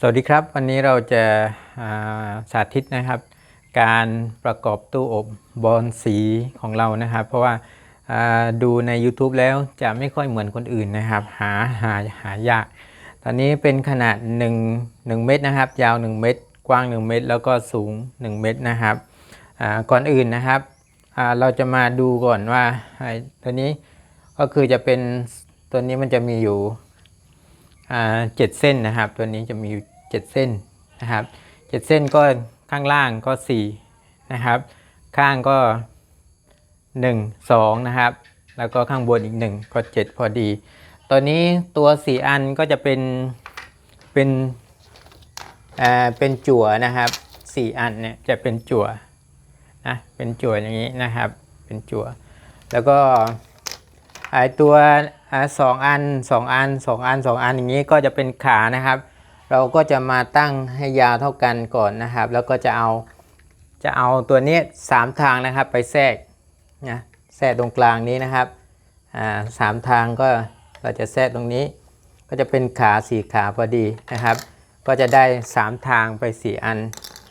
สวัสดีครับ วันนี้เราจะาสาธิตนะครับ การประกอบตู้อบบอลสีของเรานะครับ เพราะว่าาดูใน YouTube แล้วจะไม่ค่อยเหมือนคนอื่นนะครับ หาหาหายาก ตอนนี้เป็นขนาด 1 1 เมตรนะครับ ยาว 1 เมตร กว้าง 1 เมตร แล้วก็สูง 1 เมตรนะครับก่อนอื่นนะครับเราจะมาดูก่อนว่าตัวนี้ก็คือจะเป็นตัวนี้มันจะมีอยู่ เจ็ดเส้นนะครับ ตัวนี้จะมีเจ็ดเส้นนะครับเจ็ดเส้นก็ข้างล่างก็สี่นะครับ ข้างก็หนึ่งสองนะครับ แล้วก็ข้างบนอีกหนึ่งก็เจ็ดพอดี ตัวนี้ตัวสี่อันก็จะเป็นเป็นอ่าเป็นจั่วนะครับสี่อันเนี่ยจะเป็นจั่วนะเป็นจั่วอย่างนี้นะครับ เป็นจั่วแล้วก็ ไอตัวสองอันสองอันสองอันสองอันอย่างนี้ก็จะเป็นขานะครับ เราก็จะมาตั้งให้ยาวเท่ากันก่อนนะครับ แล้วก็จะเอาจะเอาตัวนี้สามทางนะครับไปแทรกนะแทรกตรงกลางนี้นะครับอ่าสามทางก็เราจะแทรกตรงนี้ ก็จะเป็นขาสี่ขาพอดีนะครับ ก็จะได้สามทางไปสี่อัน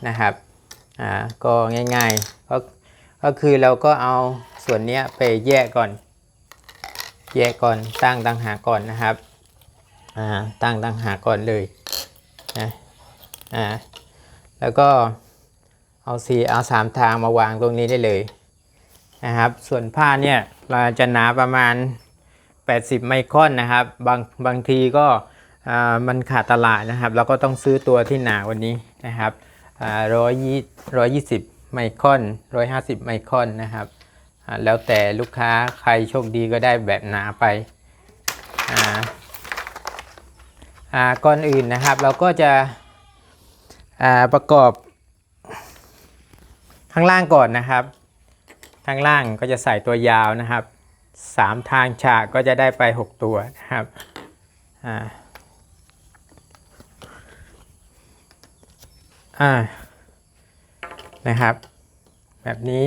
นะครับอ่าก็ง่ายๆก็ก็คือเราก็เอาส่วนเนี้ยไปแยกก่อน แยกก่อนตั้งตังหากก่อนนะครับอ่าตั้งตังหากก่อนเลยนะอ่าแล้วก็เอาสีเอาสามทางมาวางตรงนี้ได้เลยนะครับ ส่วนผ้าเนี่ยเราจะหนาประมาณ 80 ไมครอนนะครับ บางบางทีก็อ่ามันขาดตลาดนะครับ เราก็ต้องซื้อตัวที่หนากวันนี้นะครับร้อยยี่ร้อยยี่สิบไมครอนร้อยห้าสิบไมครอนนะครับ แล้วแต่ลูกค้าใครโชคดีก็ได้แบบหนาไปาก่อนอื่นนะครับเราก็จะประกอบข้างล่างก่อนนะครับข้างล่างก็จะใส่ตัวยาวนะครับสามทางฉากก็จะได้ไป 6 ตัวนะครับอ่าอ่านะครับ แบบนี้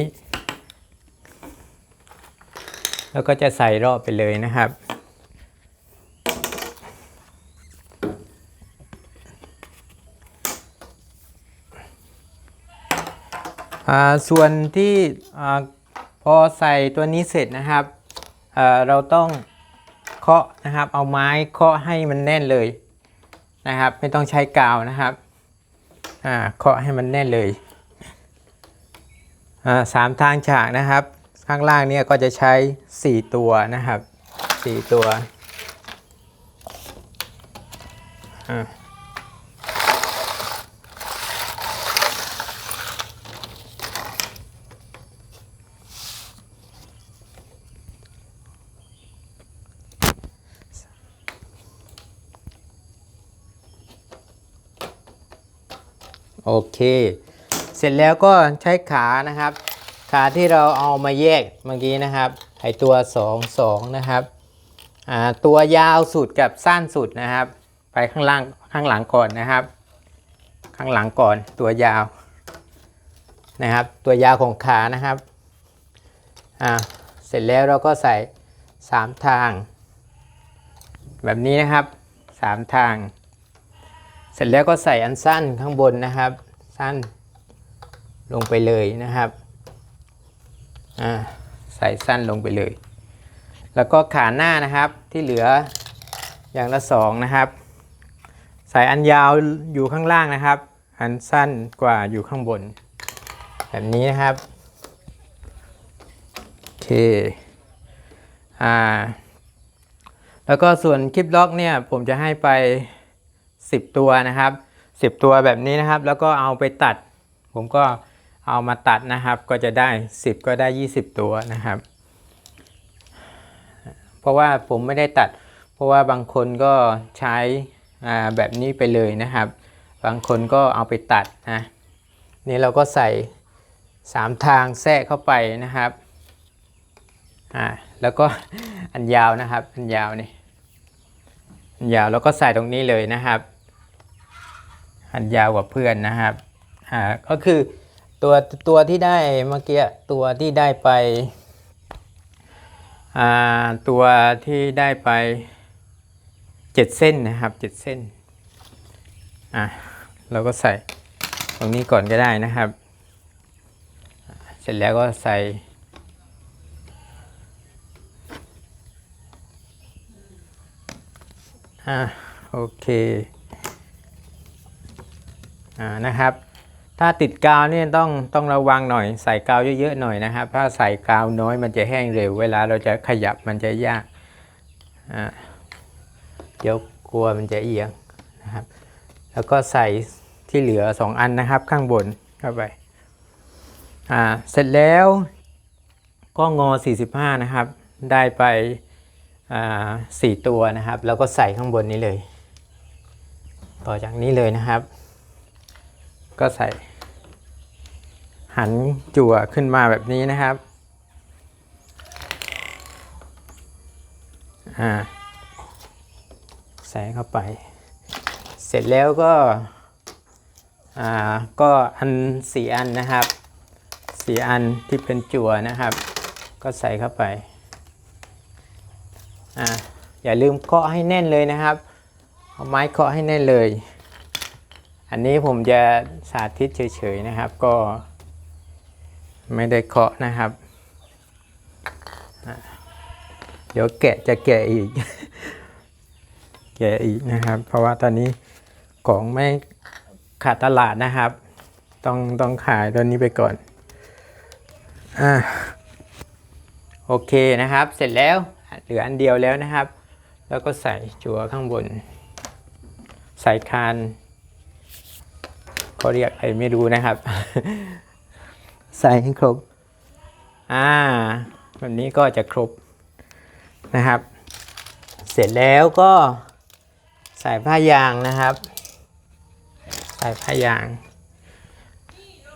แล้วก็จะใส่รอบไปเลยนะครับอ่าส่วนที่อาพอใส่ตัวนี้เสร็จนะครับอ่าเราต้องเคาะนะครับเอาไม้เคาะให้มันแน่นเลยนะครับ ไม่ต้องใช้กาวนะครับอ่าเคาะให้มันแน่นเลยอ่าสามทางฉากนะครับ ข้างล่างเนี่ยก็จะใช้ 4 ตัวนะครับ 4 ตัวโอเค เสร็จแล้วก็ใช้ขานะครับ ขาที่เราเอามาแยกเมื่อกี้นะครับไอตัว2 2นะครับตัวยาวสุดกับสั้นสุดนะครับ ไปข้างล่างข้างหลังก่อนนะครับ ข้างหลังก่อนตัวยาวนะครับ ตัวยาวของขานะครับอ่าเสร็จแล้วเราก็ใส่ 3 ทาง แบบนี้นะครับ 3 ทาง เสร็จแล้วก็ใส่อันสั้นข้างบนนะครับ สั้นลงไปเลยนะครับ อ่าใส่สั้นลงไปเลย แล้วก็ขาหน้านะครับที่เหลืออย่างละสองนะครับใส่อันยาวอยู่ข้างล่างนะครับ อันสั้นกว่าอยู่ข้างบน แบบนี้นะครับโอเคอ่าแล้วก็ส่วนคลิปล็อกเนี่ยผมจะให้ไป 10 ตัวนะครับ 10 ตัวแบบนี้นะครับ แล้วก็เอาไปตัด ผมก็ เอามาตัดนะครับก็จะได้ 10 ก็ได้ 20 ตัวนะครับ เพราะว่าผมไม่ได้ตัด เพราะว่าบางคนก็ใช้แบบนี้ไปเลยนะครับ บางคนก็เอาไปตัดนะนี่เราก็ใส่ 3 ทางแทรกเข้าไปนะครับอ่าแล้วก็อันยาวนะครับ อันยาวนี่อันยาวแล้วก็ใส่ตรงนี้เลยนะครับ อันยาวกว่าเพื่อนนะครับอ่าก็คือ ตัวตัวที่ได้เมื่อกี้ตัวที่ได้ไปอ่าตัวที่ได้ไปเจ็ดเส้นนะครับเจ็ดเส้นอะเราก็ใส่ตรงนี้ก่อนก็ได้นะครับ เสร็จแล้วก็ใส่อ่าโอเคอ่านะครับ ถ้าติดกาวเนี่ยต้องต้องระวังหน่อย ใส่กาวเยอะๆหน่อยนะครับ ถ้าใส่กาวน้อยมันจะแห้งเร็ว เวลาเราจะขยับมันจะยากอ่าเดี๋ยวกลัวมันจะเอียงนะครับ แล้วก็ใส่ที่เหลือ 2 อันนะครับข้างบนเข้าไปอ่าเสร็จแล้วก็งอ 45 นะครับ ได้ไปอ่าสี่ตัวนะครับ แล้วก็ใส่ข้างบนนี้เลย ต่อจากนี้เลยนะครับ ก็ใส่ หันจั่วขึ้นมาแบบนี้นะครับอ่าใส่เข้าไป เสร็จแล้วก็อ่าก็อันสี่อันนะครับสี่อันที่เป็นจั่วนะครับ ก็ใส่เข้าไปอ่าอย่าลืมเคาะให้แน่นเลยนะครับ เอาไม้เคาะให้แน่นเลย อันนี้ผมจะสาธิตเฉยๆนะครับ ก็ไม่ได้เคาะนะครับ เดี๋ยวแกะจะแกะอีก แกะอีกนะครับ เพราะว่าตอนนี้ของไม่ขาดตลาดนะครับ ต้องต้องขายตัวนี้ไปก่อน อ่าโอเคนะครับ เสร็จแล้วเหลืออันเดียวแล้วนะครับ แล้วก็ใส่จั่วข้างบน ใส่คาน เขาเรียกอะไรไม่รู้นะครับ ใส่ให้ครบ อ่า แบบนี้ก็จะครบนะครับ เสร็จแล้วก็ใส่ผ้ายางนะครับ ใส่ผ้ายาง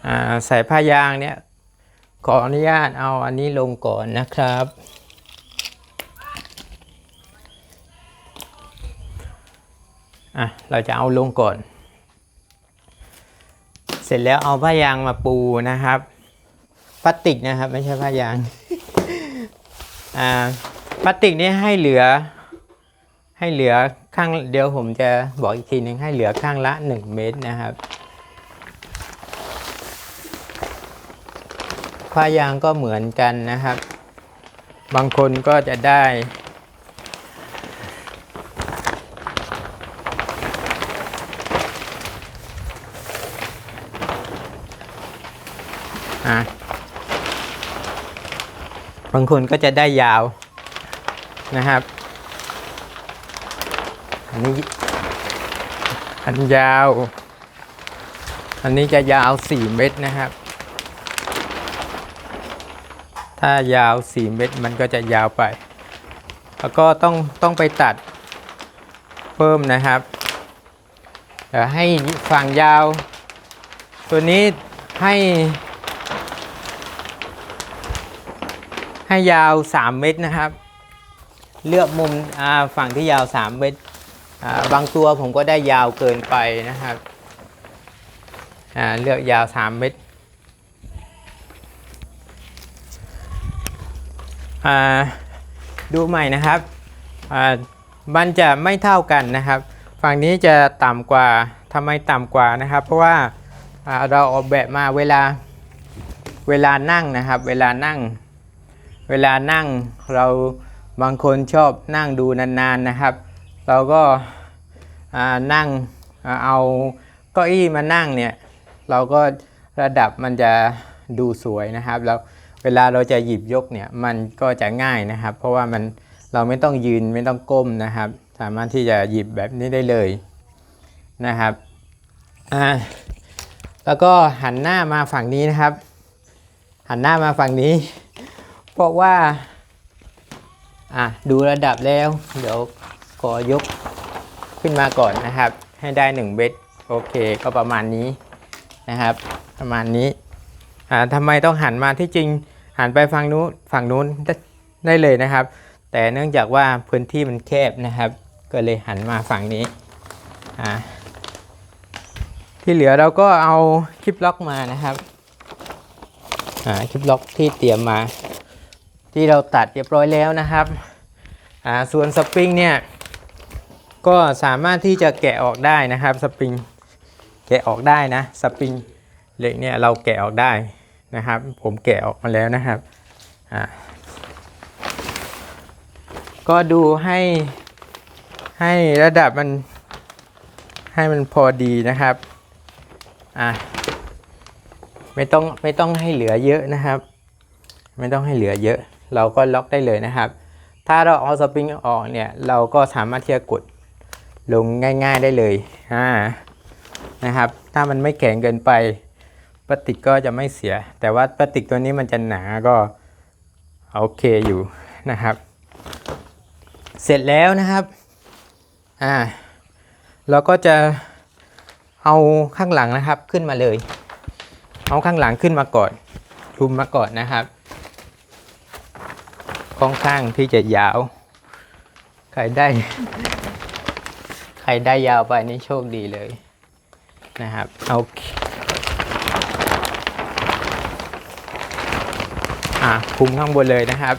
อ่าใส่ผ้ายางเนี่ยขออนุญาตเอาอันนี้ลงก่อนนะครับ อะ เราจะเอาลงก่อนเส ร็จแล้วเอาผ้ายางมาปูนะครับพลาสติกนะครับ ไม่ใช่ผ้ายางอ่าพลาสติกนี่ให้เหลือ ให้เหลือข้างเดี๋ยวผมจะบอกอีกทีหนึ่งให้เหลือข้างละ 1 เมตรนะครับผ้ายางก็เหมือนกันนะครับ บางคนก็จะได้ อะบางคนก็จะได้ยาวนะครับ อันนี้อันยาว อันนี้จะยาว 4 เมตรนะครับ ถ้ายาว 4 เมตรมันก็จะยาวไป แล้วก็ต้องต้องไปตัดเพิ่มนะครับเดี๋ยวให้ฝั่งยาว ตัวนี้ให้ ให้ยาว 3 เมตรนะครับ เลือกมุมฝั่งที่ยาว 3 เมตรบางตัวผมก็ได้ยาวเกินไปนะครับเลือกยาว 3 เมตรดูใหม่นะครับมันจะไม่เท่ากันนะครับ ฝั่งนี้จะต่ำกว่าทำไมต่ำกว่านะครับ เพราะว่าเราออกแบบมาเวลาเวลานั่งนะครับ เวลานั่ง เวลานั่งเราบางคนชอบนั่งดูนานๆนะครับ เราก็นั่งเอาเก้าอี้มานั่งเนี่ยเราก็ระดับมันจะดูสวยนะครับแล้วเวลาเราจะหยิบยกเนี่ยมันก็จะง่ายนะครับ เพราะว่ามันเราไม่ต้องยืนไม่ต้องก้มนะครับ สามารถที่จะหยิบแบบนี้ได้เลยนะครับอ่าแล้วก็หันหน้ามาฝั่งนี้นะครับ หันหน้ามาฝั่งนี้ ราะว่า อะดูระดับแล้ว เดี๋ยวขอยกขึ้นมาก่อนนะครับ ให้ได้1เบตโอเคก็ประมาณนี้นะครับ ประมาณนี้อ่าทำไมต้องหันมาที่จริงหันไปฝั่งนู้นฝั่งนู้นได้เลยนะครับ แต่เนื่องจากว่าพื้นที่มันแคบนะครับ ก็เลยหันมาฝั่งนี้อ่าที่เหลือเราก็เอาคลิปล็อกมานะครับอ่าคลิปล็อกที่เตรียมมา ที่เราตัดเรียบร้อยแล้วนะครับอ่าส่วนสปริงเนี่ยก็สามารถที่จะแกะออกได้นะครับสปริงแกะออกได้นะสปริงเหล็กเนี่ยเราแกะออกได้นะครับ ผมแกะออกมาแล้วนะครับอ่าก็ดูให้ให้ระดับมันให้มันพอดีนะครับอะไม่ต้องไม่ต้องให้เหลือเยอะนะครับ ไม่ต้องให้เหลือเยอะ เราก็ล็อกได้เลยนะครับ ถ้าเราเอาสปริงออกเนี่ยเราก็สามารถที่จะกดลงง่าย ๆได้เลยอ่านะครับ ถ้ามันไม่แข็งเกินไปพลาสติกก็จะไม่เสีย แต่ว่าพลาสติกตัวนี้มันจะหนาก็โอเคอยู่นะครับ เสร็จแล้วนะครับอ่าเราก็จะเอาข้างหลังนะครับขึ้นมาเลย เอาข้างหลังขึ้นมาก่อนคลุมมาก่อนนะครับ ค่อนข้างที่จะยาว ใครได้ ใครได้ยาวไปนี่โชคดีเลยนะครับโอเคอะคุมข้างบนเลยนะครับ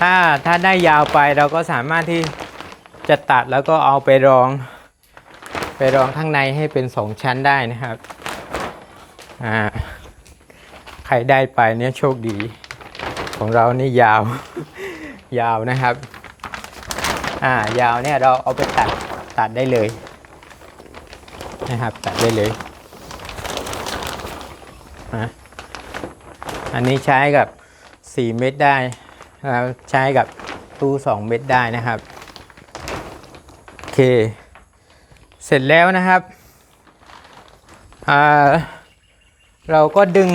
ถ้าถ้าได้ยาวไปเราก็สามารถที่จะตัดแล้วก็เอาไปรอง ไปรองข้างในให้เป็นสองชั้นได้นะครับอ่าใครได้ไปเนี่ยโชคดี ของเรานี่ยาว ยาวนะครับ อ่ายาวเนี่ยเราเอาไปตัดตัดได้เลยนะครับตัดได้เลยอะอันนี้ใช้กับ 4 เม็ดได้นะครับใช้กับตู้2 เม็ดได้นะครับโอเค เสร็จแล้วนะครับอ่าเราก็ดึง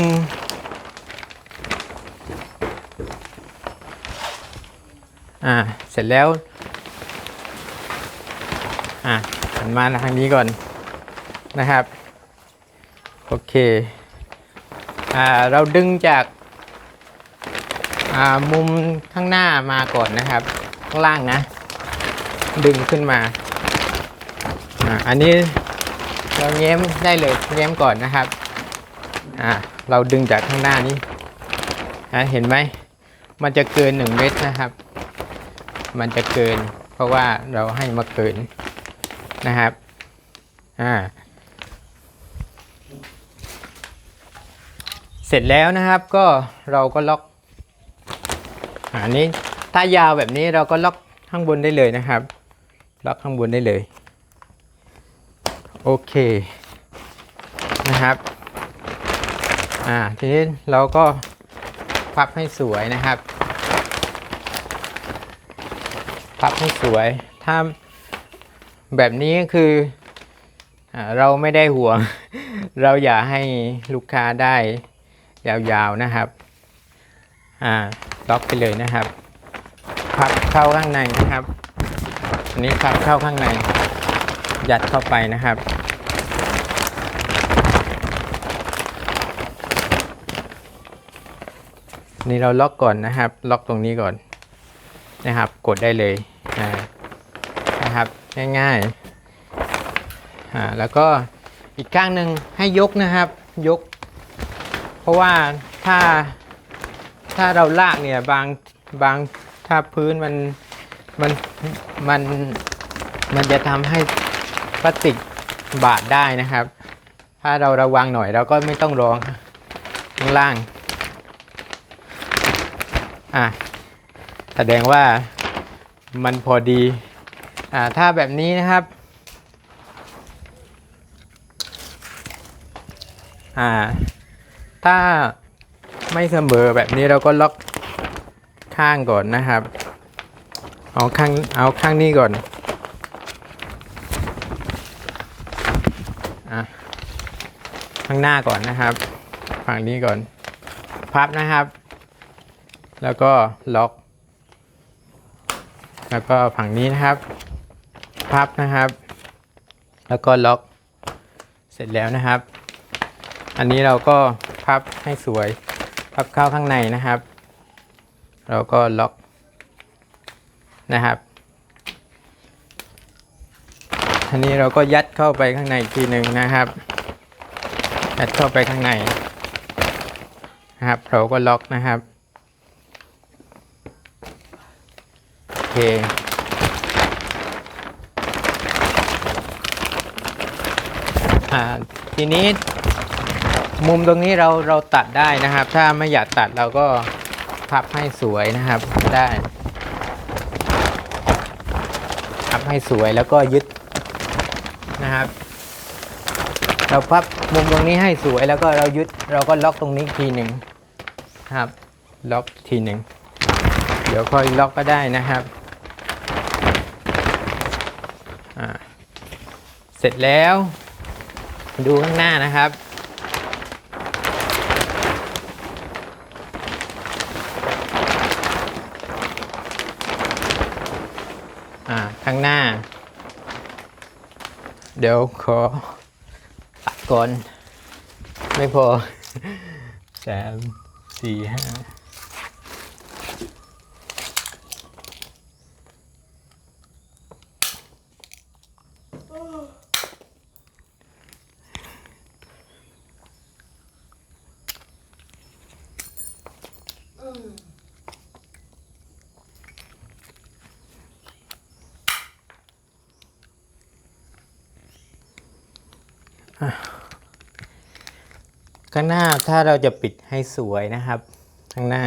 อ่า เสร็จแล้ว อะหันมาทางนี้ก่อนนะครับ โอเค อ่า เราดึงจาก อ่า มุมข้างหน้ามาก่อนนะครับ ข้างล่างนะ ดึงขึ้นมา อ่า อันนี้เราแง้มได้เลยแง้มก่อนนะครับ อ่า เราดึงจากข้างหน้านี้เห็นไหม มันจะเกิน 1 เมตรนะครับ มันจะเกิน เพราะว่าเราให้มาเกินนะครับอ่าเสร็จแล้วนะครับก็เราก็ล็อกอันนี้ถ้ายาวแบบนี้เราก็ล็อกข้างบนได้เลยนะครับ ล็อกข้างบนได้เลย โอเคนะครับอ่าทีนี้เราก็พับให้สวยนะครับ พับให้สวย ถ้าแบบนี้ก็คืออเราไม่ได้ห่วง เราอย่าให้ลูกค้าได้ยาวๆนะครับ อ่าล็อกไปเลยนะครับ พับเข้าข้างในนะครับ อันนี้พับเข้าข้างใน ยัดเข้าไปนะครับ นี่เราล็อกก่อนนะครับ ล็อกตรงนี้ก่อนนะครับ กดได้เลย นะครับ ง่ายๆอ่าแล้วก็อีกข้างหนึ่งให้ยกนะครับยก เพราะว่าถ้าถ้าเราลากเนี่ยบางบางถ้าพื้นมันมันมันมันจะทำให้พลาสติกบาดได้นะครับ ถ้าเราระวังหน่อยเราก็ไม่ต้องรองข้างล่าง อะ แสดงว่ามันพอดี อ่าถ้าแบบนี้นะครับอ่าถ้าไม่เสมอแบบนี้เราก็ล็อกข้างก่อนนะครับ เอาข้างเอาข้างนี้ก่อนอะข้างหน้าก่อนนะครับ ฝั่งนี้ก่อน พับนะครับ แล้วก็ล็อก แล้วก็ฝั่งนี้นะครับ พับนะครับ แล้วก็ล็อกเสร็จแล้วนะครับ อันนี้เราก็พับให้สวย พับเข้าข้างในนะครับ เราก็ล็อกนะครับ อันนี้เราก็ยัดเข้าไปข้างในอีกทีหนึ่งนะครับยัดเข้าไปข้างในนะครับ เราก็ล็อกนะครับ โอเค อ่าทีนี้มุมตรงนี้เราเราตัดได้นะครับ ถ้าไม่อยากตัดเราก็พับให้สวยนะครับได้พับให้สวยแล้วก็ยึดนะครับ เราพับมุมตรงนี้ให้สวยแล้วก็เรายึดเราก็ล็อกตรงนี้ทีหนึ่งนะครับ ล็อกทีหนึ่งเดี๋ยวค่อยล็อกก็ได้นะครับอ่าเสร็จแล้ว ดูข้างหน้านะครับ อ่า ข้างหน้า เดี๋ยวขอตัดก่อน ไม่พอสามสี่ห้าางหน้าถ้าเราจะปิดให้สวยนะครับ ข้างหน้า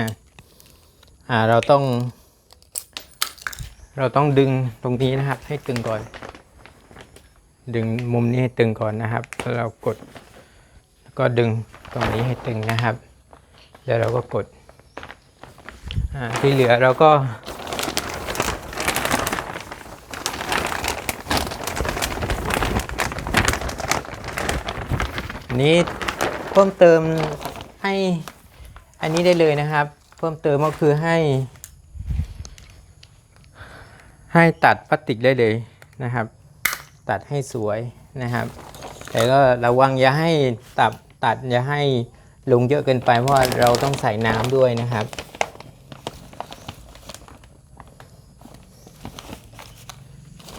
อ่าเราต้อง เราต้องดึงตรงนี้นะครับ ให้ตึงก่อน ดึงมุมนี้ให้ตึงก่อนนะครับแล้วเรากด แล้วก็ดึงตรงนี้ให้ตึงนะครับ แล้วเราก็กดที่เหลือเราก็นี้ พิ่มเติมให้อันนี้ได้เลยนะครับ เพิ่มเติมก็คือให้ ให้ตัดพลาสติกได้เลยนะครับ ตัดให้สวยนะครับ แต่ก็ระวังอย่าให้ตัดตัดอย่าให้ลงเยอะเกินไปเพราะเราต้องใส่น้ำด้วยนะครับ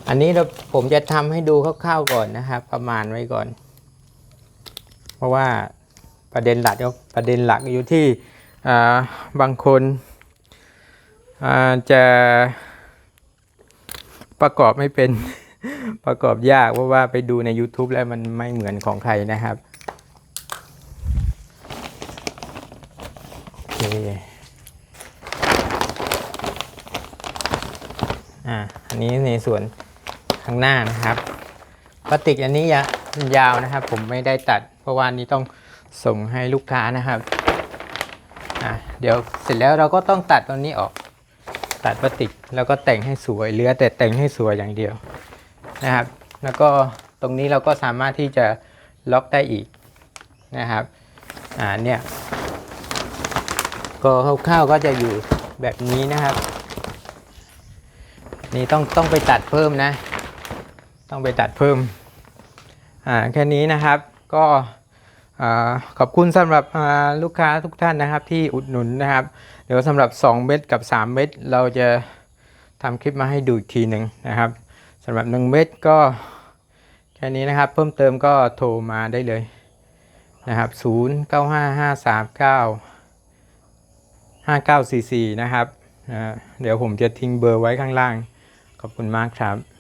อันนี้เราผมจะทำให้ดูคร่าวๆก่อนนะครับ ประมาณไว้ก่อน เพราะว่า ประเด็นหลักประเด็นหลักอยู่ที่บางคนจะประกอบไม่เป็นประกอบยากเพราะว่าไปดูใน YouTube แล้วมันไม่เหมือนของใครนะครับโอเคอ่าอันนี้ในส่วนข้างหน้านะครับพลาสติกอันนี้ยะยาวนะครับ ผมไม่ได้ตัด เพราะว่านี้ต้อง ส่งให้ลูกค้านะครับอ่าเดี๋ยวเสร็จแล้วเราก็ต้องตัดตรงนี้ออก ตัดพลาสติกแล้วก็แต่งให้สวยเหลือแต่แต่งให้สวยอย่างเดียวนะครับ แล้วก็ตรงนี้เราก็สามารถที่จะล็อกได้อีกนะครับอ่าเนี่ยก็คร่าวๆก็จะอยู่แบบนี้นะครับ นี่ต้องต้องไปตัดเพิ่มนะ ต้องไปตัดเพิ่มอ่าแค่นี้นะครับก็ ขอบคุณสำหรับลูกค้าทุกท่านนะครับที่อุดหนุนนะครับ เดี๋ยวสำหรับ 2 เม็ดกับ 3 เม็ดเราจะทำคลิปมาให้ดูอีกทีหนึ่งนะครับสำหรับ 1 เม็ดก็แค่นี้นะครับ เพิ่มเติมก็โทรมาได้เลยนะครับ0 9 5 5 3 9 5 9 4 4 นะครับ เดี๋ยวผมจะทิ้งเบอร์ไว้ข้างล่าง ขอบคุณมากครับ